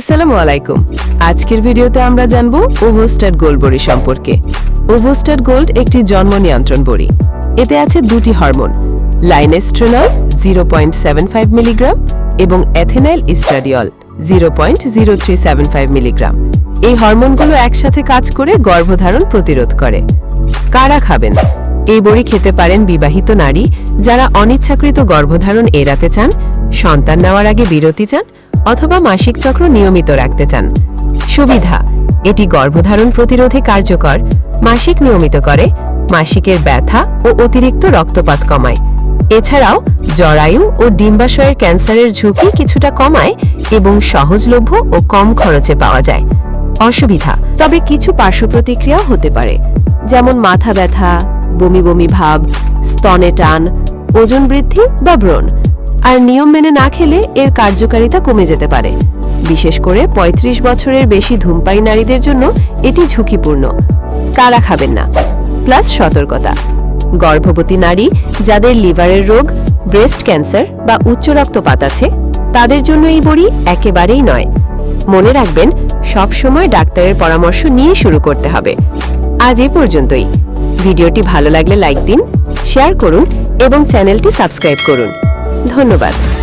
আসসালামু আলাইকুম। আজকের ভিডিওতে আমরা জানব ওভোস্টার গোল্ড বড়ি সম্পর্কে। ওভোস্টার গোল্ড একটি জন্ম নিয়ন্ত্রণ বড়ি। এতে আছে দুটি hormone, lynestrenol zero point seven five milligram এবং ethinyl estradiol zero point zero three seven five milligram. এই হরমোনগুলো একসাথে কাজ করে গর্ভধারণ প্রতিরোধ করে। কারা খাবেন? এই বড়ি খেতে পারেন বিবাহিত নারী যারা অনিচ্ছাকৃত গর্ভধারণ এড়াতে চান, সন্তান নেওয়ার আগে বিরতি চান অথবা মাসিক চক্র নিয়মিত রাখতে চান। সুবিধা, এটি গর্ভধারণ প্রতিরোধে কার্যকর, মাসিক নিয়মিত করে, মাসিকের ব্যথা ও অতিরিক্ত রক্তপাত কমায়। এছাড়াও, জরায়ু ও ডিম্বাশয়ের ক্যান্সারের ঝুঁকি কিছুটা কমায় এবং সহজলভ্য ও কম খরচে পাওয়া যায়। অসুবিধা, তবে কিছু পার্শ্ব প্রতিক্রিয়াও হতে পারে। যেমন মাথা ব্যথা, বমি বমি ভাব, স্তনে টান, ওজন বৃদ্ধি বা ব্রণ। আর নিয়ম মেনে না খেলে এর কার্যকারিতা কমে যেতে পারে। বিশেষ করে ৩৫ বছরের বেশি ধূমপাই নারীদের জন্য এটি ঝুঁকিপূর্ণ। কারা খাবেন না। প্লাস সতর্কতা। গর্ভবতী নারী যাদের লিভারের রোগ, ব্রেস্ট ক্যান্সার বা উচ্চ রক্তপাত আছে, তাদের জন্য এই বড়ি একেবারেই নয়। মনে রাখবেন সব সময় ডাক্তারের পরামর্শ নিয়ে শুরু করতে হবে। আজ এ পর্যন্তই। ভিডিওটি ভালো লাগলে লাইক দিন, শেয়ার করুন এবং চ্যানেলটি সাবস্ক্রাইব করুন। ধন্যবাদ।